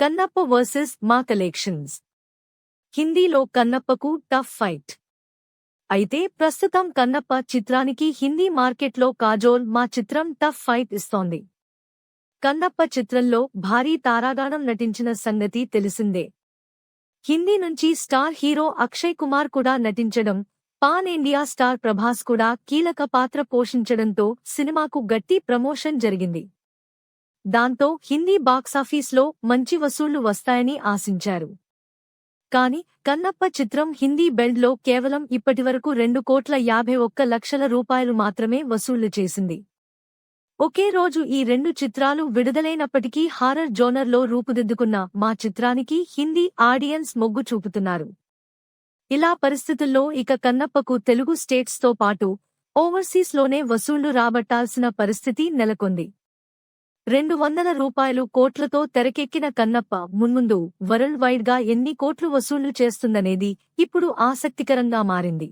Kannappa versus మా collections. హిందీలో కన్నప్పకు tough fight. అయితే ప్రస్తుతం కన్నప్ప చిత్రానికి హిందీ మార్కెట్లో కాజోల్ మా చిత్రం టఫ్ ఫైట్ ఇస్తోంది. కన్నప్ప చిత్రంలో భారీ తారాగాణం నటించిన సంగతి తెలిసిందే. హిందీ నుంచి స్టార్ హీరో అక్షయ్ కుమార్ కూడా నటించడం పాన్ ఇండియా స్టార్ ప్రభాస్ కూడా కీలక పాత్ర పోషించడంతో సినిమాకు గట్టి ప్రమోషన్ జరిగింది. దాంతో హిందీ బాక్సాఫీస్లో మంచి వసూళ్ళు వస్తాయని ఆశించారు. కాని కన్నప్ప చిత్రం హిందీ బెల్డ్లో కేవలం ఇప్పటివరకు రెండు కోట్ల యాభై ఒక్క లక్షల రూపాయలు మాత్రమే వసూళ్ళు చేసింది. ఒకే రోజు ఈ రెండు చిత్రాలు విడుదలైనప్పటికీ హారర్ జోనర్లో రూపుదిద్దుకున్న మా చిత్రానికి హిందీ ఆడియన్స్ మొగ్గు చూపుతున్నారు. ఇలా పరిస్థితుల్లో ఇక కన్నప్పకు తెలుగు స్టేట్స్తో పాటు ఓవర్సీస్లోనే వసూళ్ళు రాబట్టాల్సిన పరిస్థితి నెలకొంది. రెండు వందల రూపాయలు కోట్లతో తెరకెక్కిన కన్నప్ప మున్ముందు వరల్డ్ వైడ్గా ఎన్ని కోట్లు వసూళ్ళు చేస్తుందనేది ఇప్పుడు ఆసక్తికరంగా మారింది.